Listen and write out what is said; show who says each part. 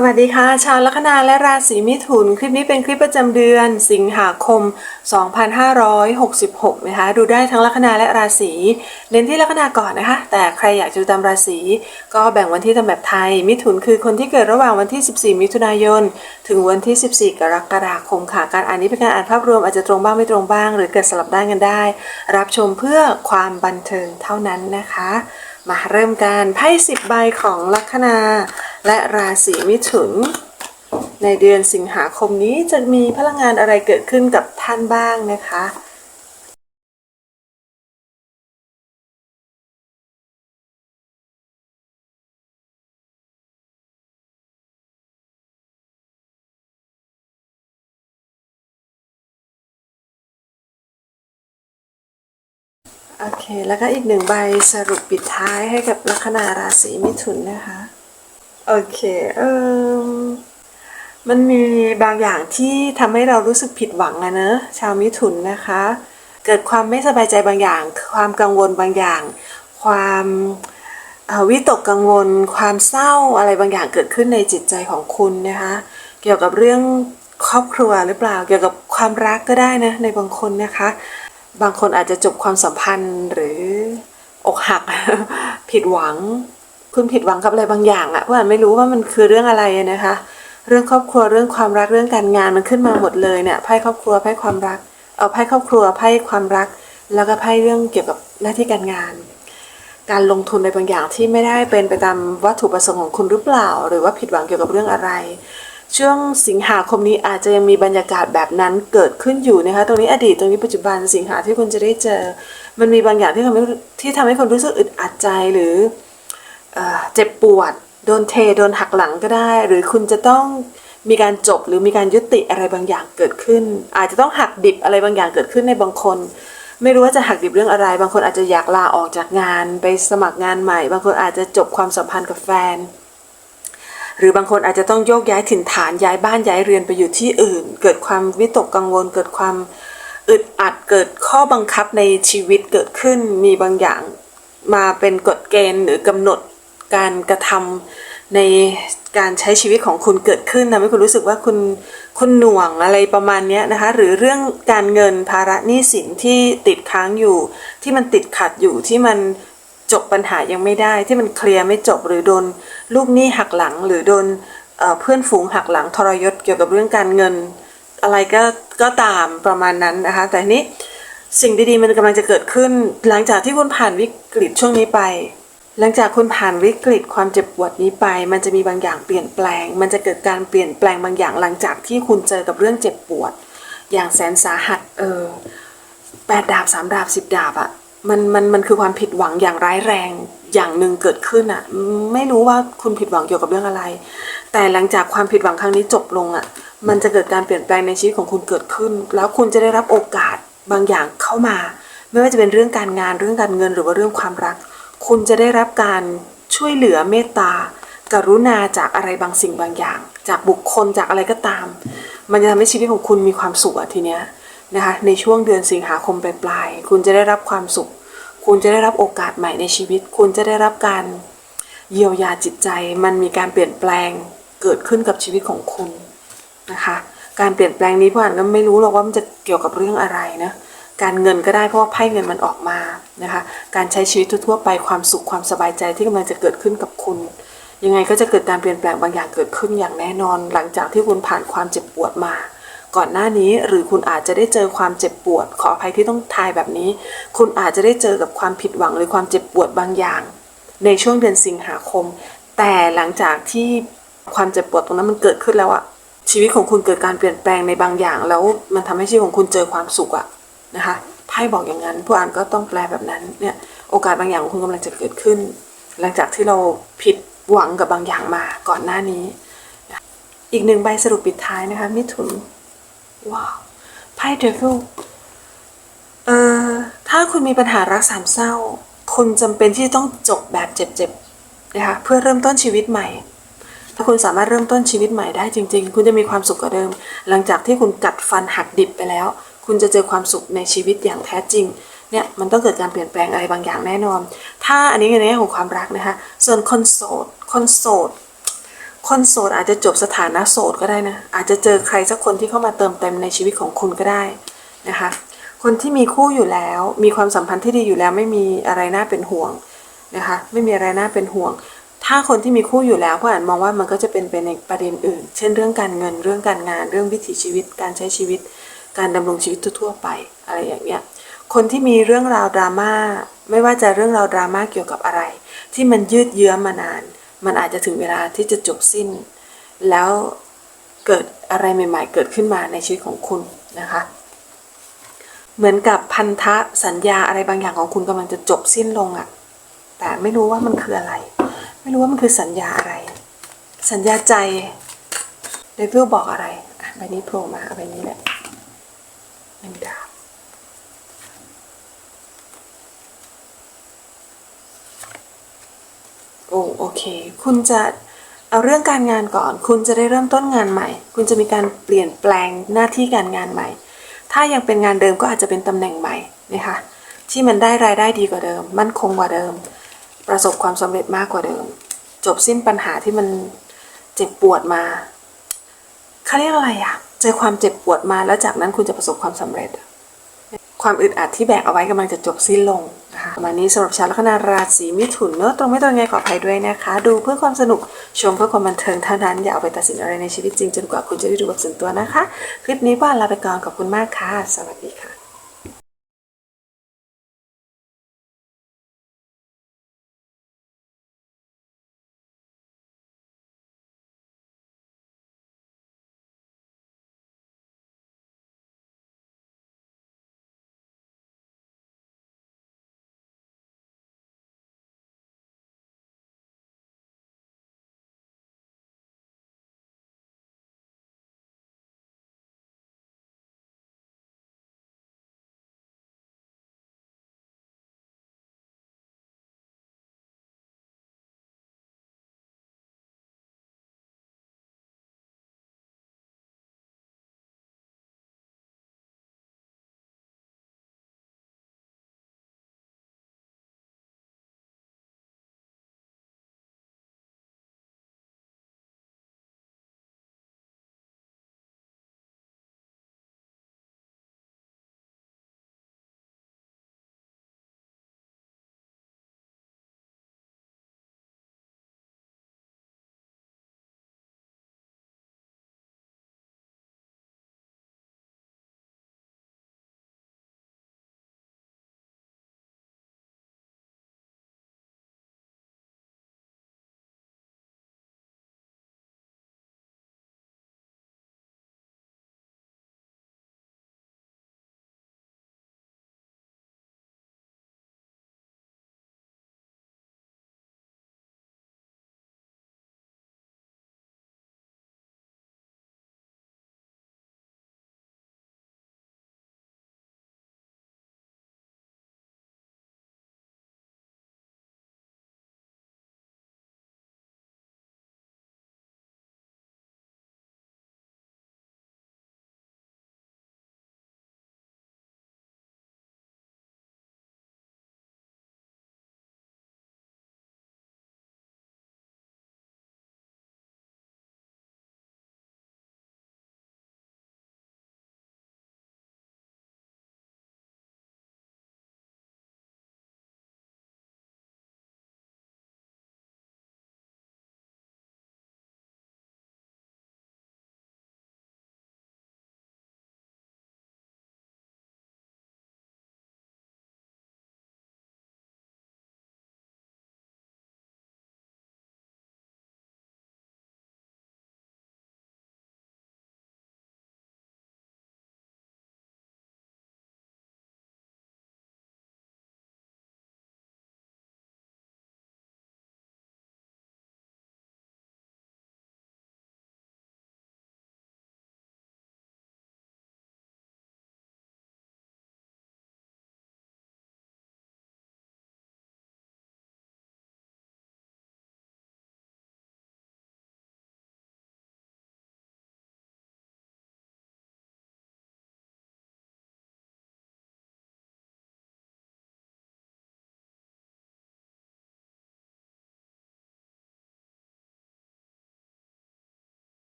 Speaker 1: สวัสดีค่ะ ชาวลัคนาและราศีมิถุน คลิปนี้เป็นคลิปประจำเดือน สิงหาคม 2566 นะคะ ดูได้ทั้งลัคนาและราศีเน้นที่ลัคนาก่อนนะคะ แต่ใครอยากจะดูตามราศีก็แบ่งวันที่ตามแบบไทย มิถุนคือคนที่เกิดระหว่างวันที่ 14 มิถุนายน ถึงวันที่ 14 กรกฎาคมค่ะ การอ่านนี้เป็นการอ่านภาพรวมอาจจะตรงบ้างไม่ตรงบ้าง หรือเกิดสลับด้านกันได้ รับชมเพื่อความบันเทิงเท่านั้นนะคะ มาเริ่มกันไพ่สิบใบของลัคนา และราศีมิถุน ในเดือนสิงหาคมนี้จะมีพลังงานอะไรเกิดขึ้นกับท่านบ้างนะคะโอเค แล้วก็อีกหนึ่งใบสรุปปิดท้ายให้กับลัคนาราศีมิถุนนะคะ โอเคเออมันมีบางอย่างที่ทำให้เรารู้สึกผิดหวังอะเนอะชาวมิถุนนะคะ เกิดความไม่สบายใจบางอย่าง ความกังวลบางอย่าง ความวิตกกังวล ความเศร้าอะไรบางอย่างเกิดขึ้นในจิตใจของคุณนะคะ เกี่ยวกับเรื่องครอบครัวหรือเปล่า เกี่ยวกับความรักก็ได้นะในบางคนนะคะ บางคนอาจจะจบความสัมพันธ์หรืออกหักผิดหวัง คุณผิดหวังกับอะไรบางอย่างอะเพราะอ่านไม่รู้ว่ามันคือเรื่องอะไรนะคะ เรื่องครอบครัวเรื่องความรักเรื่องการงานมันขึ้นมาหมดเลยเนี่ยไพ่ครอบครัวไพ่ความรัก เอาไพ่ครอบครัวไพ่ความรัก แล้วก็ไพ่เรื่องเกี่ยวกับหน้าที่การงาน การลงทุนในบางอย่างที่ไม่ได้เป็นไปตามวัตถุประสงค์ของคุณหรือเปล่า หรือว่าผิดหวังเกี่ยวกับเรื่องอะไร ช่วงสิงหาคมนี้อาจจะยังมีบรรยากาศแบบนั้นเกิดขึ้นอยู่นะคะ ตรงนี้อดีตตรงนี้ปัจจุบันสิงหาที่คุณจะได้เจอ มันมีบางอย่างที่ทำให้ที่ทำให้คนรู้สึกอึดอัดใจหรือ เจ็บปวด โดนเทโดนหักหลังก็ได้ หรือคุณจะต้องมีการจบหรือมีการยุติอะไรบางอย่างเกิดขึ้น อาจจะต้องหักดิบอะไรบางอย่างเกิดขึ้นในบางคน ไม่รู้ว่าจะหักดิบเรื่องอะไร บางคนอาจจะอยากลาออกจากงาน ไปสมัครงานใหม่ บางคนอาจจะจบความสัมพันธ์กับแฟน หรือบางคนอาจจะต้องโยกย้ายถิ่นฐานย้ายบ้านย้ายเรือนไปอยู่ที่อื่น เกิดความวิตกกังวล เกิดความอึดอัดเกิดข้อบังคับในชีวิตเกิดขึ้นมีบางอย่างมาเป็นกฎเกณฑ์หรือกำหนด การกระทำในการใช้ชีวิตของคุณเกิดขึ้นทำให้คุณรู้สึกว่าคุณคุณหน่วงอะไรประมาณนี้นะคะ หรือเรื่องการเงินภาระหนี้สินที่ติดค้างอยู่ ที่มันติดขัดอยู่ที่มันจบปัญหายังไม่ได้ ที่มันเคลียร์ไม่จบหรือโดนลูกหนี้หักหลัง หรือโดนเพื่อนฝูงหักหลังทรยศเกี่ยวกับเรื่องการเงิน อะไรก็ก็ตามประมาณนั้นนะคะ แต่นี้สิ่งดีๆมันกำลังจะเกิดขึ้นหลังจากที่คุณผ่านวิกฤตช่วงนี้ไป หลังจากคุณผ่านวิกฤตความเจ็บปวดนี้ไป มันจะมีบางอย่างเปลี่ยนแปลง มันจะเกิดการเปลี่ยนแปลงบางอย่างหลังจากที่คุณเจอกับเรื่องเจ็บปวด อย่างแสนสาหัส เออแปดดาบสามดาบสิบดาบอะ่ะมันมันมันคือความผิดหวังอย่างร้ายแรงอย่างหนึ่งเกิดขึ้นอะ่ะไม่รู้ว่าคุณผิดหวังเกี่ยวกับเรื่องอะไร แต่หลังจากความผิดหวังครั้งนี้จบลงอะมันจะเกิดการเปลี่ยนแปลงในชีวิตของคุณเกิดขึ้น แล้วคุณจะได้รับโอกาสบางอย่างเข้ามา ไม่ว่าจะเป็นเรื่องการงานเรื่องการเงินหรือว่าเรื่องความรัก คุณจะได้รับการช่วยเหลือเมตตา กรุณาจากอะไรบางสิ่งบางอย่าง จากบุคคลจากอะไรก็ตาม มันจะทำให้ชีวิตของคุณมีความสุขทีเนี้ยนะคะในช่วงเดือนสิงหาคมปลายๆคุณจะได้รับความสุข คุณจะได้รับโอกาสใหม่ในชีวิต คุณจะได้รับการเยียวยาจิตใจ มันมีการเปลี่ยนแปลงเกิดขึ้นกับชีวิตของคุณนะคะ การเปลี่ยนแปลงนี้พ่านก็ไม่รู้หรอกว่ามันจะเกี่ยวกับเรื่องอะไรนะ การเงินก็ได้เพราะว่าไพ่เงินมันออกมานะคะ การใช้ชีวิตทั่วไปความสุขความสบายใจที่กำลังจะเกิดขึ้นกับคุณ ยังไงก็จะเกิดการเปลี่ยนแปลงบางอย่างเกิดขึ้นอย่างแน่นอน หลังจากที่คุณผ่านความเจ็บปวดมา ก่อนหน้านี้หรือคุณอาจจะได้เจอความเจ็บปวด ขออภัยที่ต้องทายแบบนี้ คุณอาจจะได้เจอกับความผิดหวังหรือความเจ็บปวดบางอย่าง ในช่วงเดือนสิงหาคม แต่หลังจากที่ความเจ็บปวดตรงนั้นมันเกิดขึ้นแล้วอะชีวิตของคุณเกิดการเปลี่ยนแปลงในบางอย่าง แล้วมันทำให้ชีวิตของคุณเจอความสุขอะ นะคะไพ่บอกอย่างนั้น ผู้อ่านก็ต้องแปลแบบนั้นเนี่ยโอกาสบางอย่างของคุณกำลังจะเกิดขึ้น หลังจากที่เราผิดหวังกับบางอย่างมาก่อนหน้านี้ อีกหนึ่งใบสรุปปิดท้ายนะคะมิถุนว้าวไพ่เดวิลเอ่อถ้าคุณมีปัญหารักสามเศร้า คุณจำเป็นที่ต้องจบแบบเจ็บๆนะคะเพื่อเริ่มต้นชีวิตใหม่ ถ้าคุณสามารถเริ่มต้นชีวิตใหม่ได้จริง ๆ คุณจะมีความสุขกว่าเดิม หลังจากที่คุณกัดฟันหักดิบไปแล้ว คุณจะเจอความสุขในชีวิตอย่างแท้จริงเนี่ยมันต้องเกิดการเปลี่ยนแปลงอะไรบางอย่างแน่นอน ถ้าอันนี้ในแง่ของความรักนะคะ ส่วนคนโสด คนโสด คนโสดอาจจะจบสถานะโสดก็ได้นะ อาจจะเจอใครสักคนที่เข้ามาเติมเต็มในชีวิตของคุณก็ได้นะคะ คนที่มีคู่อยู่แล้ว มีความสัมพันธ์ที่ดีอยู่แล้วไม่มีอะไรน่าเป็นห่วงนะคะ ไม่มีอะไรน่าเป็นห่วง ถ้าคนที่มีคู่อยู่แล้วผู้อ่านมองว่ามันก็จะเป็นไปในประเด็นอื่น เช่นเรื่องการเงิน เรื่องการงาน เรื่องวิถีชีวิต การใช้ชีวิต การดำรงชีวิตทั่วไปอะไรอย่างเงี้ยคนที่มีเรื่องราวดราม่าไม่ว่าจะเรื่องราวดราม่าเกี่ยวกับอะไร ที่มันยืดเยื้อมานาน มันอาจจะถึงเวลาที่จะจบสิ้น แล้วเกิดอะไรใหม่ ๆ เกิดขึ้นมาในชีวิตของคุณนะคะ เหมือนกับพันธะสัญญาอะไรบางอย่างของคุณกำลังจะจบสิ้นลงอะแต่ไม่รู้ว่ามันคืออะไร ไม่รู้ว่ามันคือสัญญาอะไร สัญญาใจเดวิลบอกอะไรอะใบนี้โผล่มาอาใบนี้แหละ หนึ่งดาบโอ้โอเค คุณจะเอาเรื่องการงานก่อน คุณจะได้เริ่มต้นงานใหม่ คุณจะมีการเปลี่ยนแปลงหน้าที่การงานใหม่ ถ้ายังเป็นงานเดิมก็อาจจะเป็นตำแหน่งใหม่นะคะที่มันได้รายได้ดีกว่าเดิม มั่นคงกว่าเดิม ประสบความสำเร็จมากกว่าเดิม จบสิ้นปัญหาที่มันเจ็บปวดมาเขาเรียกอะไรอะ เจอความเจ็บปวดมาแล้วจากนั้นคุณจะประสบความสำเร็จ ความอึดอัดที่แบกเอาไว้กำลังจะจบสิ้นลงนะคะประมาณนี้สำหรับชาวลัคนาราศีมิถุนเนอะตรงไม่ตรงไงขออภัยด้วยนะคะ ดูเพื่อความสนุกชมเพื่อความบันเทิงเท่านั้น อย่าเอาไปตัดสินอะไรในชีวิตจริงจนกว่าคุณจะได้ดูแบบส่วนตัวนะคะ คลิปนี้บ้านลาไปก่อนขอบคุณมากค่ะ สวัสดีค่ะ